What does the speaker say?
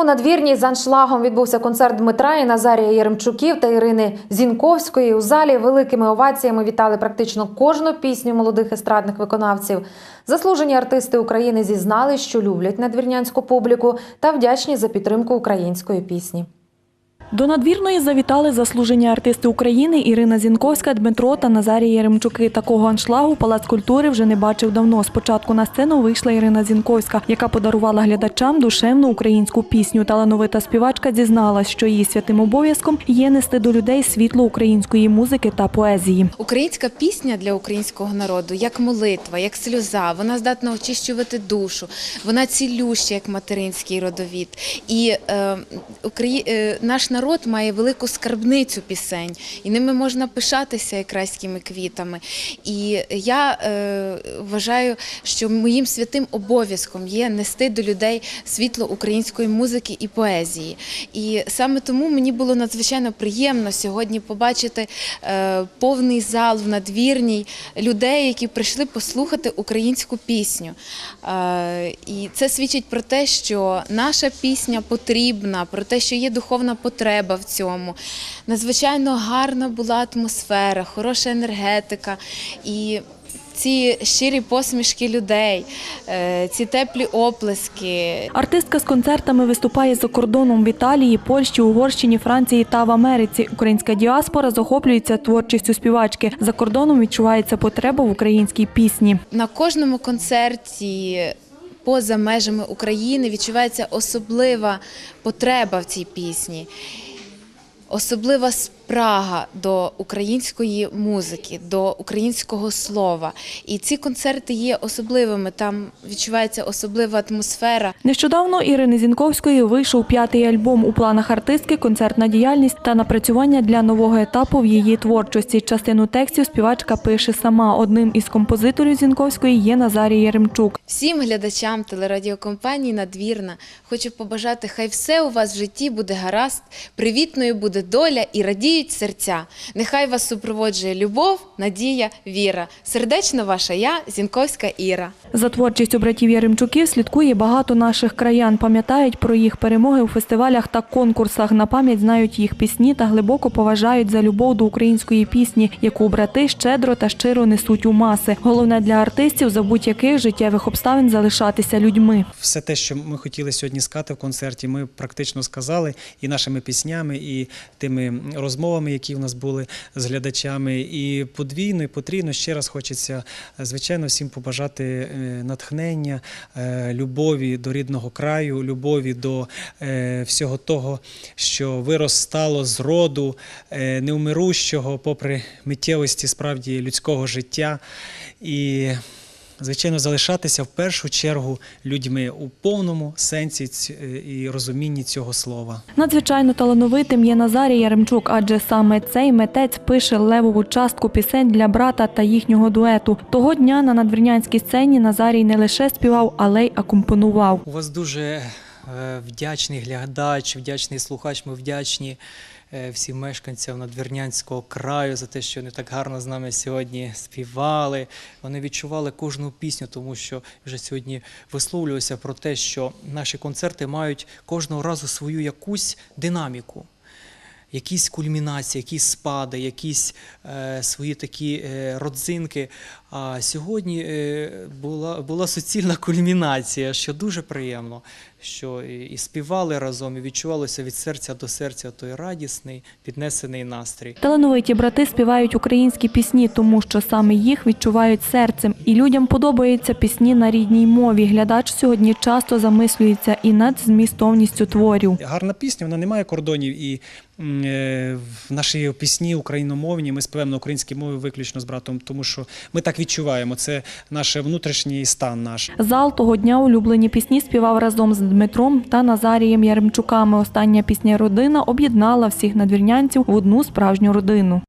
У надвірній з аншлагом відбувся концерт Дмитра і Назарія Єремчуків та Ірини Зінковської. У залі великими оваціями вітали практично кожну пісню молодих естрадних виконавців. Заслужені артисти України зізнали, що люблять надвірнянську публіку та вдячні за підтримку української пісні. До надвірної завітали заслужені артисти України Ірина Зінковська, Дмитро та Назарій Яремчуки. Такого аншлагу Палац культури вже не бачив давно. Спочатку на сцену вийшла Ірина Зінковська, яка подарувала глядачам душевну українську пісню. Талановита співачка дізналась, що її святим обов'язком є нести до людей світло української музики та поезії. Українська пісня для українського народу як молитва, як сльоза. Вона здатна очищувати душу, вона цілюща, як материнський родовід. І е, е, наш народ має велику скарбницю пісень, і ними можна пишатися якраськими квітами. І я е, вважаю, що моїм святим обов'язком є нести до людей світло української музики і поезії. І саме тому мені було надзвичайно приємно сьогодні побачити е, повний зал в надвірній людей, які прийшли послухати українську пісню. Е, і це свідчить про те, що наша пісня потрібна, про те, що є духовна потреба в цьому. Надзвичайно гарна була атмосфера, хороша енергетика. І ці щирі посмішки людей, е, ці теплі оплески, Артистка з концертами виступає за кордоном в Італії, Польщі, Угорщині, Франції та в Америці. Українська діаспора захоплюється творчістю співачки. За кордоном відчувається потреба в українській пісні. на кожному концерті поза межами України відчувається особлива потреба в цій пісні, особлива спрага до української музики, до українського слова. І ці концерти є особливими. Там відчувається особлива атмосфера. Нещодавно Ірини Зінковської вийшов п'ятий альбом у планах артистки, концертна діяльність та напрацювання для нового етапу в її творчості. Частину текстів співачка пише сама. Одним із композиторів Зінковської є Назарій Яремчук. Всім глядачам телерадіокомпанії Надвірна хочу побажати, хай все у вас в житті буде гаразд, привітною буде доля і радіють серця. Нехай вас супроводжує любов, надія, віра. Сердечно ваша я, Зінковська Іра. За творчістю братів Яремчуків слідкує багато наших краян. Пам'ятають про їх перемоги у фестивалях та конкурсах. На пам'ять знають їх пісні та глибоко поважають за любов до української пісні, яку брати щедро та щиро несуть у маси. Головне для артистів за будь-яких життєвих обставин залишатися людьми. Все те, що ми хотіли сьогодні сказати в концерті, ми практично сказали і нашими піснями, і тими розмовами, які в нас були з глядачами. І подвійно, і потрійно ще раз хочеться, е, звичайно, всім побажати е, натхнення, е, любові до рідного краю, любові до всього того, що виростало з роду неумирущого, попри миттєвості справді людського життя. І звичайно, залишатися в першу чергу людьми у повному сенсі е, і розумінні цього слова. Надзвичайно талановитим є Назарій Яремчук, адже саме цей митець пише левову частку пісень для брата та їхнього дуету. Того дня на надвірнянській сцені Назарій не лише співав, але й акомпонував. У вас дуже е, вдячний глядач, вдячний слухач. Ми вдячні всім мешканцям надвірнянського краю за те, що вони так гарно з нами сьогодні співали. Вони відчували кожну пісню, тому що вже сьогодні висловлювався про те, що наші концерти мають кожного разу свою якусь динаміку. Якісь кульмінації, якісь спади, якісь е, свої такі е, родзинки. А сьогодні е, була, була суцільна кульмінація, що дуже приємно, що і, і співали разом, і відчувалося від серця до серця той радісний, піднесений настрій. Талановиті брати співають українські пісні, тому що саме їх відчувають серцем. І людям подобаються пісні на рідній мові. Глядач сьогодні часто замислюється і над змістовністю творів. Гарна пісня, вона не має кордонів. І в нашій пісні україномовні ми співаємо на українській мові виключно з братом, тому що ми так відчуваємо. Це наш внутрішній стан наш. Зал того дня улюблені пісні співав разом з Дмитром та Назарієм Яремчуками. Остання пісня Родина об'єднала всіх надвірнянців в одну справжню родину.